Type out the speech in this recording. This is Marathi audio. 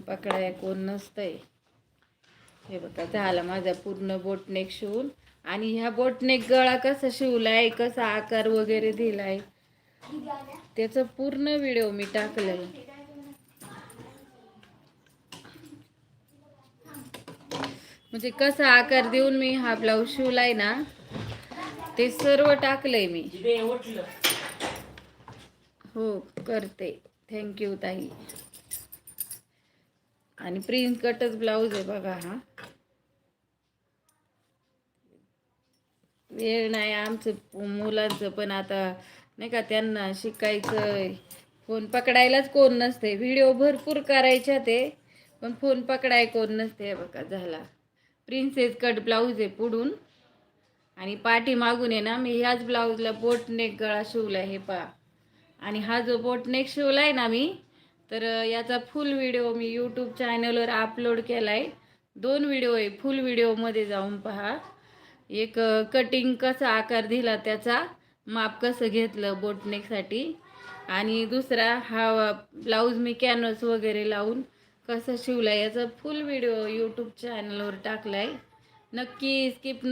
पकडाय कोण नसतंय. हे बघा झाला माझा पूर्ण बोटनेक शिवून. आणि ह्या बोटनेक गळा कसा शिवलाय कसा आकार वगैरे दिलाय त्याचा पूर्ण व्हिडिओ मी टाकलाय. म्हणजे कसा आकार देऊन मी हा ब्लाऊज शिवलाय ना ते सर्व टाकलंय मी. हो करते. थँक्यू ताई. आणि प्रिंट कटच ब्लाऊज आहे बघा हा. वेळ नाही आमचं मुलांचं पण आता नाही का त्यांना शिकायचं फोन पकडायलाच कोण नसते. व्हिडिओ भरपूर करायच्या ते पण फोन पकडाय कोण नसते हे बघा झाला. प्रिन्सेस कट ब्लाऊज आहे पुढून. आणि पाठी मागून आहे ना मी ह्याच ब्लाऊजला बोटनेक गळा शिवला हे पा आणि हा जो बोटनेक शिवला आहे ना मी तर याचा फुल व्हिडिओ मी यूट्यूब चॅनलवर अपलोड केला आहे दोन व्हिडिओ आहे फुल व्हिडिओमध्ये जाऊन पहा. एक कटिंग कसा आकार दिला त्याचा माप कसं घेतलं बोटनेकसाठी आणि दुसरा हा ब्लाऊज मी कॅनव्हस वगैरे लावून कसं शिवला याचा फुल व्हिडिओ यूट्यूब चॅनलवर टाकला आहे नक्की स्किप